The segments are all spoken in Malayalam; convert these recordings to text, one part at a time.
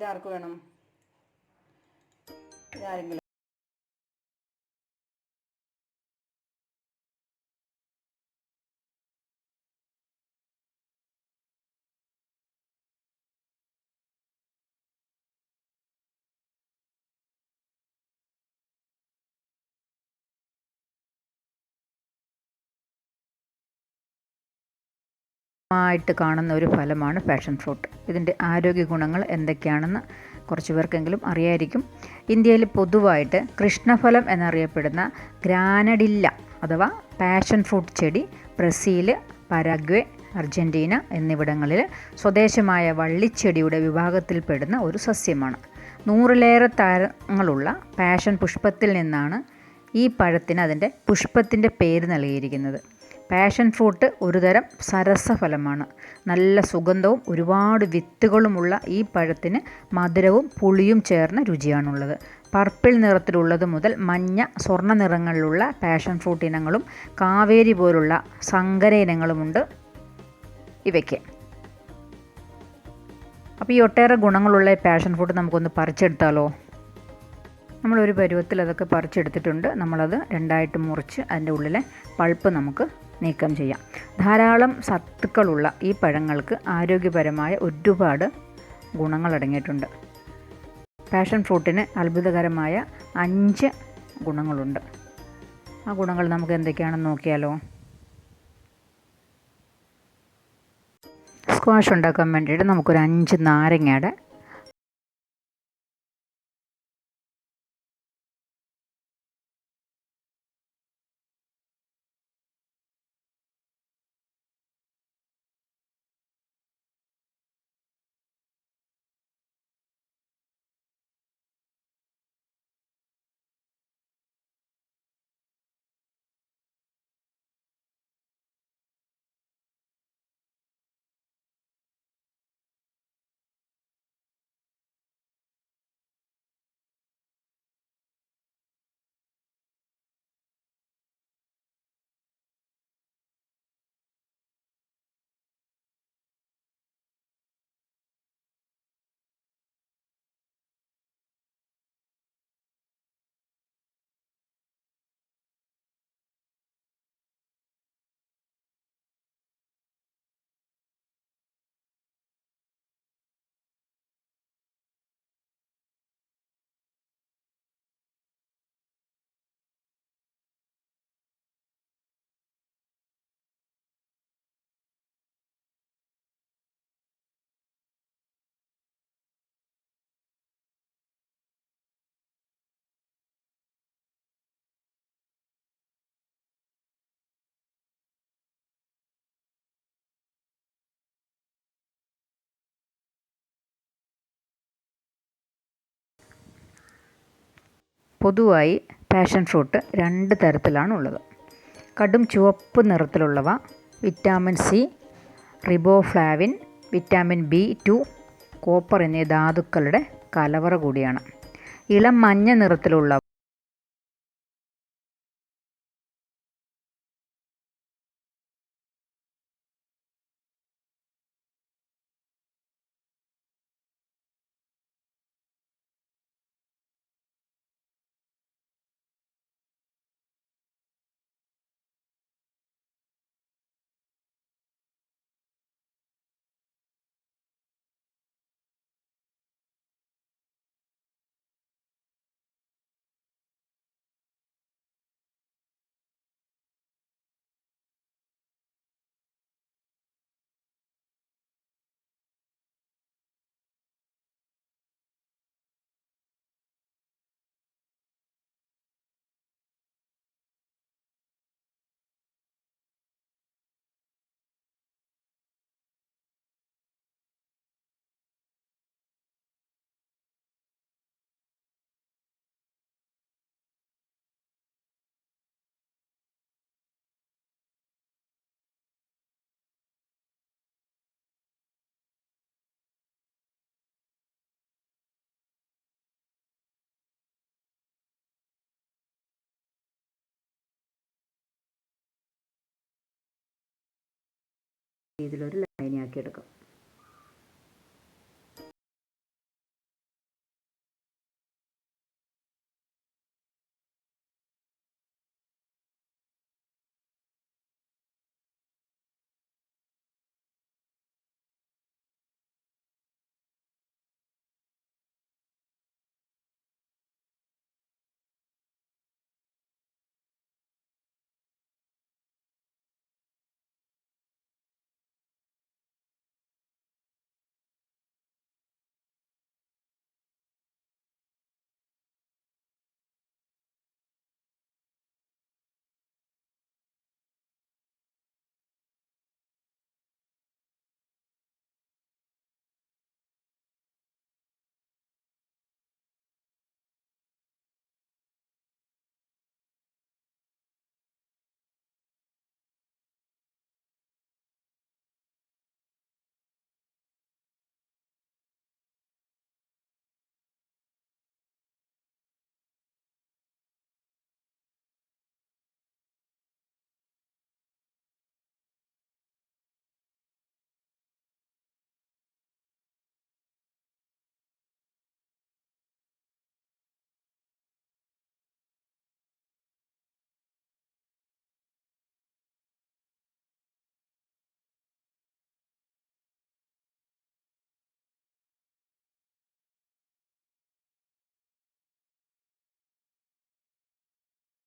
ഇതാർക്ക് വേണം? ഇതാരെങ്കിലും. ആയിട്ട് കാണുന്ന ഒരു ഫലമാണ് പാഷൻ ഫ്രൂട്ട്. ഇതിന്റെ ആരോഗ്യ ഗുണങ്ങൾ എന്തൊക്കെയാണെന്ന് കുറച്ച് പേർക്കെങ്കിലും അറിയായിരിക്കും. ഇന്ത്യയിൽ പൊതുവായിട്ട് കൃഷ്ണഫലം എന്നറിയപ്പെടുന്ന ഗ്രാനഡില്ല അഥവാ പാഷൻ ഫ്രൂട്ട് ചെടി ബ്രസീൽ പരാഗ്വേ അർജന്റീന എന്നിവിടങ്ങളിൽ സ്വദേശമായ വള്ളിച്ചെടിയുടെ വിഭാഗത്തിൽപ്പെടുന്ന ഒരു സസ്യമാണ്. നൂറിലേറെ താരങ്ങളുള്ള പാഷൻ പുഷ്പത്തിൽ നിന്നാണ് ഈ പഴത്തിന് അതിന്റെ പുഷ്പത്തിന്റെ പേര് നൽകിയിരിക്കുന്നത്. പാഷൻ ഫ്രൂട്ട് ഒരുതരം സരസഫലമാണ്. നല്ല സുഗന്ധവും ഒരുപാട് വിത്തുകളുമുള്ള ഈ പഴത്തിന് മധുരവും പുളിയും ചേർന്ന രുചിയാണുള്ളത്. പർപ്പിൾ നിറത്തിലുള്ളത് മുതൽ മഞ്ഞ സ്വർണ നിറങ്ങളിലുള്ള പാഷൻ ഫ്രൂട്ട് ഇനങ്ങളും കാവേരി പോലുള്ള സങ്കര ഇനങ്ങളുമുണ്ട് ഇവയ്ക്ക്. അപ്പോൾ ഈ ഒട്ടേറെ ഗുണങ്ങളുള്ള പാഷൻ ഫ്രൂട്ട് നമുക്കൊന്ന് പറിച്ചെടുത്താലോ? നമ്മളൊരു പരുവത്തിൽ അതൊക്കെ പറിച്ചെടുത്തിട്ടുണ്ട്. നമ്മളത് രണ്ടായിട്ട് മുറിച്ച് അതിന്റെ ഉള്ളിലെ പൾപ്പ് നമുക്ക് നീക്കം ചെയ്യാം. ധാരാളം സത്തുക്കളുള്ള ഈ പഴങ്ങൾക്ക് ആരോഗ്യപരമായ ഒരുപാട് ഗുണങ്ങൾ അടങ്ങിയിട്ടുണ്ട്. പാഷൻ ഫ്രൂട്ടിന് അത്ഭുതകരമായ അഞ്ച് ഗുണങ്ങളുണ്ട്. ആ ഗുണങ്ങൾ നമുക്ക് എന്തൊക്കെയാണെന്ന് നോക്കിയാലോ? സ്ക്വാഷ് ഉണ്ടാക്കാൻ വേണ്ടിയിട്ട് നമുക്കൊരു അഞ്ച് നാരങ്ങയുടെ പൊതുവായി പാഷൻ ഫ്രൂട്ട് രണ്ട് തരത്തിലാണുള്ളത്. കടും ചുവപ്പ് നിറത്തിലുള്ളവ vitamin C riboflavin vitamin B two copper എന്നീ ധാതുക്കളുടെ കലവറ കൂടിയാണ്. ഇളം മഞ്ഞ നിറത്തിലുള്ള രീതിയിലൊരു ലൈനാക്കി എടുക്കും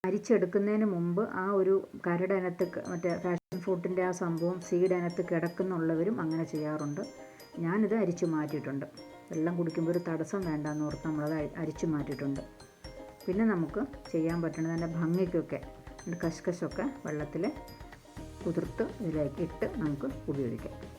അരിച്ചെടുക്കുന്നതിന് മുമ്പ് ആ ഒരു കരടനത്ത് മറ്റേ പാഷൻ ഫ്രൂട്ടിന്റെ ആ സംഭവം സീഡ് അനത്ത് കിടക്കുന്നുള്ളവരും അങ്ങനെ ചെയ്യാറുണ്ട്. ഞാനിത് അരിച്ചു മാറ്റിയിട്ടുണ്ട്. വെള്ളം കുടിക്കുമ്പോൾ ഒരു തടസ്സം വേണ്ടെന്ന് ഓർത്ത് നമ്മളത് അരി- അരിച്ചു മാറ്റിയിട്ടുണ്ട്. പിന്നെ നമുക്ക് ചെയ്യാൻ പറ്റുന്നത് തന്നെ ഭംഗിക്കൊക്കെ കഷ്കശൊക്കെ വെള്ളത്തിൽ കുതിർത്ത് ഇതിലേക്ക് ഇട്ട് നമുക്ക് ഉപയോഗിക്കാം.